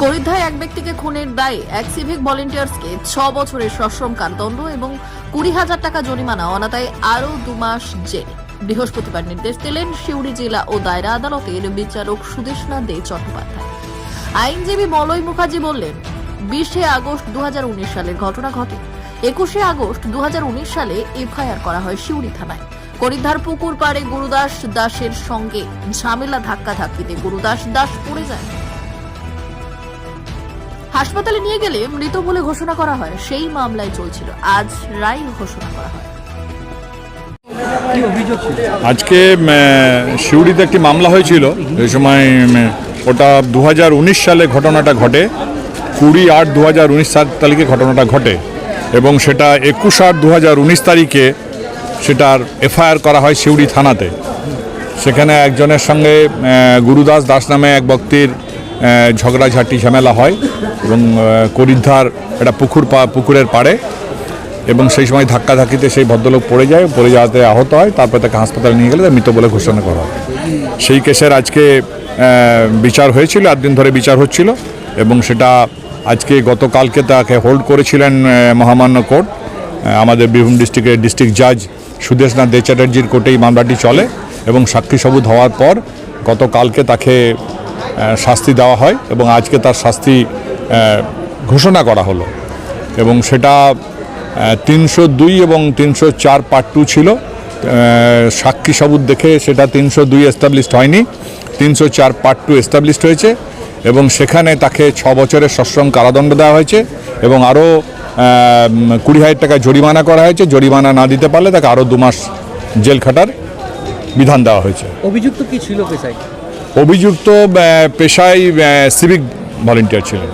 করিদ্ধায় এক ব্যক্তিকে খুনের দায়ে এক সিভিক ভলেন্টিয়ার্সকে ছ বছরের সশ্রম কারাদণ্ড এবং কুড়ি হাজার টাকা জরিমানা অনাতায় আরও দু মাস জেল। বৃহস্পতিবার নির্দেশ দিলেন সিউড়ি জেলা ও দায়রা আদালতের বিচারক সুদেশনা দে চট্টোপাধ্যায়। আইনজীবী মলয় মুখার্জি বললেন, বিশে আগস্ট দু সালের ঘটনা ঘটে। একুশে আগস্ট দু হাজার উনিশ সালে এফআইআর করা হয় সিউড়ি থানায়। করিদ্ধার পুকুর পাড়ে গুরুদাস দাসের সঙ্গে ঝামেলা ধাক্কা ধাক্কিতে গুরুদাস দাস পড়ে যায়। হাসপাতালে নিয়ে গেলে মৃত বলে ঘোষণা করা হয়। সেই মামলায় চলছিল। আজ রায় ঘোষণা করা হয়। কি অভিযোগ ছিল? আজকে উম, সিউড়িতে একটি মামলা হয়েছিল। এই সময় ওটা দু হাজার উনিশ সালে ঘটনাটা ঘটে। কুড়ি আট দু হাজার সাত তারিখে ঘটনাটা ঘটে। এবং সেটা একুশ আট দু হাজার উনিশ তারিখে সেটার এফআইআর করা হয় সিউড়ি থানাতে। সেখানে একজনের সঙ্গে গুরুদাস দাস নামে এক ব্যক্তির ঝগড়াঝাটি ঝামেলা হয় এবং করিদ্ধার একটা পুকুর পা, পুকুরের পাড়ে এবং সেই সময় ধাক্কাধাক্কিতে সেই ভদ্রলোক পড়ে যায়, পড়ে যাওয়াতে আহত হয়, তারপরে তাকে হাসপাতালে নিয়ে গেলে মৃত বলে ঘোষণা করা হয়। সেই কেসের আজকে বিচার হয়েছিল একদিন ধরে বিচার হচ্ছিল এবং সেটা আজকে গতকালকে তাকে হোল্ড করেছিলেন মহামান্য কোর্ট। আমাদের বীরভূম ডিস্ট্রিক্টের ডিস্ট্রিক্ট জাজ সুদেশনাথ দে চ্যাটার্জির কোর্টে এই মামলাটি চলে এবং সাক্ষী সবুত হওয়ার পর গতকালকে তাকে শাস্তি দেওয়া হয় এবং আজকে তার শাস্তি ঘোষণা করা হলো। এবং সেটা তিনশো দুই এবং তিনশো চার পার্ট টু ছিল। সাক্ষী সবুত দেখে সেটা তিনশো দুই এস্টাবলিশড হয়নি, তিনশো চার পার্ট টু এস্টাবলিশড হয়েছে এবং সেখানে তাকে ছ বছরের সশ্রম কারাদণ্ড দেওয়া হয়েছে এবং আরও কুড়ি হাজার টাকা জরিমানা করা হয়েছে। জরিমানা না দিতে পারলে তাকে আরও দু মাস জেল খাটার বিধান দেওয়া হয়েছে। অভিযুক্ত কি ছিল পেশায়? অভিযুক্ত পেশায় সিভিক ভলেন্টিয়ার ছিলেন।